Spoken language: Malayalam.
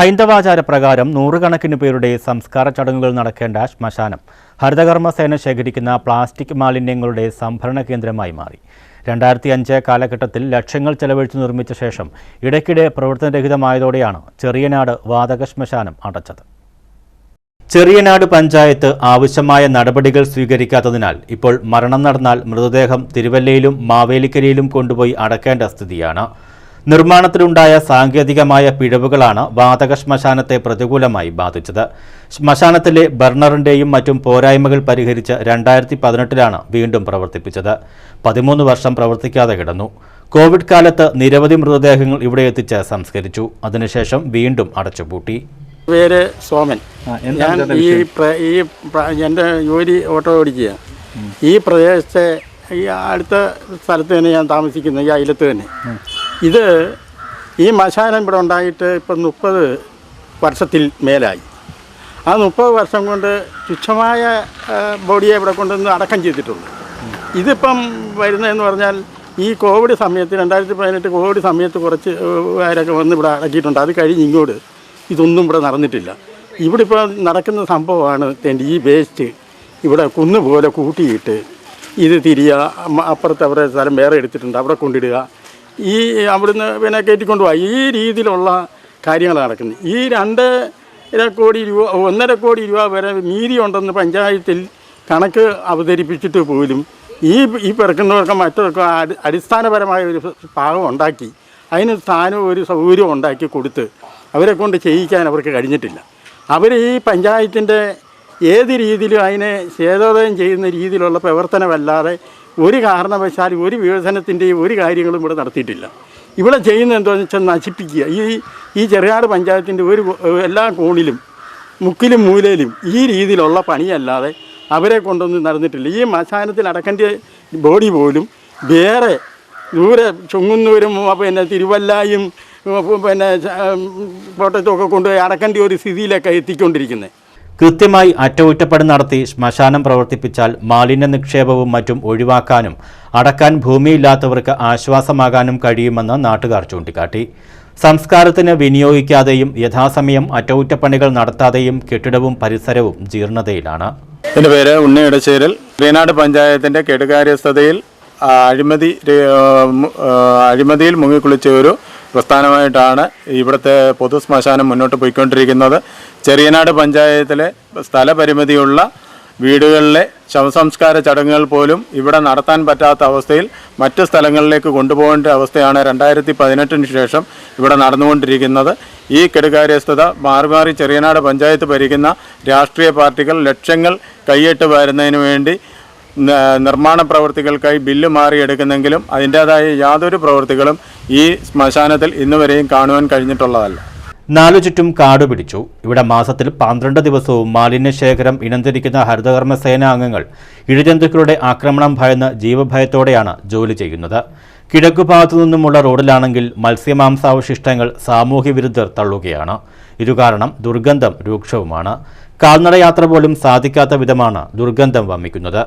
ഹൈന്ദവാചാര പ്രകാരം നൂറുകണക്കിന് പേരുടെ സംസ്കാര ചടങ്ങുകൾ നടക്കേണ്ട ശ്മശാനം. ഹരിതകർമ്മസേന ശേഖരിക്കുന്ന പ്ലാസ്റ്റിക് മാലിന്യങ്ങളുടെ സംഭരണ കേന്ദ്രമായി മാറി. രണ്ടായിരത്തി അഞ്ച് കാലഘട്ടത്തിൽ ലക്ഷങ്ങൾ ചെലവഴിച്ചു നിർമ്മിച്ച ശേഷം ഇടയ്ക്കിടെ പ്രവർത്തനരഹിതമായതോടെയാണ് ചെറിയനാട് വാതക ശ്മശാനം അടച്ചത്. ചെറിയനാട് പഞ്ചായത്ത് ആവശ്യമായ നടപടികൾ സ്വീകരിക്കാത്തതിനാൽ ഇപ്പോൾ മരണം നടന്നാൽ മൃതദേഹം തിരുവല്ലയിലും മാവേലിക്കരയിലും കൊണ്ടുപോയി അടക്കേണ്ട സ്ഥിതിയാണ് നിർമ്മാണത്തിലുണ്ടായ സാങ്കേതികമായ പിഴവുകളാണ് വാതക ശ്മശാനത്തെ പ്രതികൂലമായി ബാധിച്ചത്. ശ്മശാനത്തിലെ ബർണറിന്റെയും മറ്റും പോരായ്മകൾ പരിഹരിച്ച് രണ്ടായിരത്തി പതിനെട്ടിലാണ് വീണ്ടും പ്രവർത്തിപ്പിച്ചത്. പതിമൂന്ന് വർഷം പ്രവർത്തിക്കാതെ കിടന്നു. കോവിഡ് കാലത്ത് നിരവധി മൃതദേഹങ്ങൾ ഇവിടെ എത്തിച്ച് സംസ്കരിച്ചു. അതിനുശേഷം വീണ്ടും അടച്ചുപൂട്ടി. പേര് സോമൻ. ഞാൻ ഈ പ്ര- ഈ പ്ര- എന്റെ ജോലി ഓട്ടോ ഓടിക്കുക ഈ പ്രദേശത്തെ ഈ അടുത്ത സ്ഥലത്ത് തന്നെ ഞാൻ താമസിക്കുന്നത് ഈ അയലത്ത് തന്നെ. ഇത് ഈ മശാനം ഇവിടെ ഉണ്ടായിട്ട് ഇപ്പം മുപ്പത് വർഷത്തിൽ മേലായി. ആ മുപ്പത് വർഷം കൊണ്ട് തുച്ഛമായ ബോഡിയെ ഇവിടെ കൊണ്ടുവന്ന് അടക്കം ചെയ്തിട്ടുള്ളൂ ഇതിപ്പം വരുന്നതെന്ന് പറഞ്ഞാൽ ഈ കോവിഡ് സമയത്ത് രണ്ടായിരത്തി പതിനെട്ട് കോവിഡ് സമയത്ത് കുറച്ച് പേരൊക്കെ വന്ന് ഇവിടെ അടക്കിയിട്ടുണ്ട്. അത് കഴിഞ്ഞ് ഇങ്ങോട്ട് ഇതൊന്നും ഇവിടെ നടന്നിട്ടില്ല. ഇവിടെ ഇപ്പോൾ നടക്കുന്ന സംഭവമാണ് തേണ്ടി ഈ വേസ്റ്റ് ഇവിടെ കുന്നുപോലെ കൂട്ടിയിട്ട് ഇത് തിരിയുക അപ്പുറത്ത് അവരുടെ സ്ഥലം വേറെ എടുത്തിട്ടുണ്ട്. അവിടെ കൊണ്ടിടുക. ഈ അവിടുന്ന് പിന്നെ കയറ്റിക്കൊണ്ട് പോവുക ഈ രീതിയിലുള്ള കാര്യങ്ങൾ നടക്കുന്നത് ഈ രണ്ട് കോടി രൂപ ഒന്നര കോടി രൂപ വരെ മീതി ഉണ്ടെന്ന് പഞ്ചായത്തിൽ കണക്ക് അവതരിപ്പിച്ചിട്ട് പോലും ഈ ഈ പിറക്കുന്നവർക്ക് മറ്റൊരു അടി അടിസ്ഥാനപരമായ ഒരു ഭാഗം ഉണ്ടാക്കി അതിന് സ്ഥാനം ഒരു സൗകര്യം ഉണ്ടാക്കി കൊടുത്ത് അവരെ കൊണ്ട് ചെയ്യിക്കാൻ അവർക്ക് കഴിഞ്ഞിട്ടില്ല. അവർ ഈ പഞ്ചായത്തിന്റെ ഏത് രീതിയിലും അതിനെ ചേതോദയം ചെയ്യുന്ന രീതിയിലുള്ള പ്രവർത്തനമല്ലാതെ ഒരു കാരണവശാലും ഒരു വികസനത്തിന്റെയും ഒരു കാര്യങ്ങളും ഇവിടെ നടത്തിയിട്ടില്ല. ഇവിടെ ചെയ്യുന്ന എന്താണെന്ന് വെച്ചാൽ നശിപ്പിക്കുക. ഈ ഈ ചെറിയാട് പഞ്ചായത്തിന്റെ ഒരു എല്ലാ കോണിലും മുക്കിലും മൂലയിലും ഈ രീതിയിലുള്ള പണിയല്ലാതെ അവരെ കൊണ്ടൊന്നും നടന്നിട്ടില്ല. ഈ മശാനത്തിൽ അടക്കേണ്ട ബോഡി പോലും വേറെ ദൂരെ ചുങ്ങുന്നൂരും പിന്നെ തിരുവല്ലായും പിന്നെ കോട്ടയത്തും കൊണ്ടുപോയി അടക്കേണ്ട ഒരു സ്ഥിതിയിലൊക്കെ എത്തിക്കൊണ്ടിരിക്കുന്നത്. കൃത്യമായി അറ്റകുറ്റപ്പണി നടത്തി ശ്മശാനം പ്രവർത്തിപ്പിച്ചാൽ മാലിന്യ നിക്ഷേപവും മറ്റും ഒഴിവാക്കാനും അടക്കാൻ ഭൂമിയില്ലാത്തവർക്ക് ആശ്വാസമാകാനും കഴിയുമെന്ന് നാട്ടുകാർ ചൂണ്ടിക്കാട്ടി. സംസ്കാരത്തിന് വിനിയോഗിക്കാതെയും യഥാസമയം അറ്റകുറ്റപ്പണികൾ നടത്താതെയും കെട്ടിടവും പരിസരവും ജീർണതയിലാണ്. എന്റെ പേര് ഉണ്ണി ഇടശ്ശേരിൽ. ശ്രീനാട് പഞ്ചായത്തിന്റെ കെടുകാര്യസ്ഥതയിൽ അഴിമതി അഴിമതിയിൽ മുങ്ങിക്കുളിച്ച ഒരു പ്രസ്ഥാനമായിട്ടാണ് ഇവിടുത്തെ പൊതു ശ്മശാനം മുന്നോട്ട് പോയിക്കൊണ്ടിരിക്കുന്നത്. ചെറിയനാട് പഞ്ചായത്തിലെ സ്ഥലപരിമിതിയുള്ള വീടുകളിലെ ശവസംസ്കാര ചടങ്ങുകൾ പോലും ഇവിടെ നടത്താൻ പറ്റാത്ത അവസ്ഥയിൽ മറ്റ് സ്ഥലങ്ങളിലേക്ക് കൊണ്ടുപോകേണ്ട അവസ്ഥയാണ് രണ്ടായിരത്തി പതിനെട്ടിന് ശേഷം ഇവിടെ നടന്നുകൊണ്ടിരിക്കുന്നത്. ഈ കെടുകാര്യസ്ഥത മാറി മാറി ചെറിയനാട് പഞ്ചായത്ത് ഭരിക്കുന്ന രാഷ്ട്രീയ പാർട്ടികൾ ലക്ഷ്യങ്ങൾ കൈയിട്ട് വരുന്നതിന് വേണ്ടി നിർമ്മാണ പ്രവൃത്തികൾക്കായി ബില്ല് മാറിയെടുക്കുന്നെങ്കിലും അതിന്റെതായ യാതൊരു പ്രവൃത്തികളും ഈ ശ്മശാനത്തിൽ ഇന്നുവരെയും കാണുവാൻ കഴിഞ്ഞിട്ടുള്ളതല്ല. നാലു ചുറ്റും കാട് പിടിച്ചു. ഇവിടെ മാസത്തിൽ പന്ത്രണ്ട് ദിവസവും മാലിന്യശേഖരം ഇനംതിരിക്കുന്ന ഹരിതകർമ്മ സേനാ അംഗങ്ങൾ ഇഴജന്തുക്കളുടെ ആക്രമണം ഭയന്ന് ജീവഭയത്തോടെയാണ് ജോലി ചെയ്യുന്നത്. കിഴക്കുഭാഗത്തു നിന്നുമുള്ള റോഡിലാണെങ്കിൽ മത്സ്യമാംസാവശിഷ്ടങ്ങൾ സാമൂഹ്യ വിരുദ്ധർ തള്ളുകയാണ്. ഇതുകാരണം ദുർഗന്ധം രൂക്ഷവുമാണ്. കാൽനടയാത്ര പോലും സാധിക്കാത്ത വിധമാണ് ദുർഗന്ധം വമിക്കുന്നത്.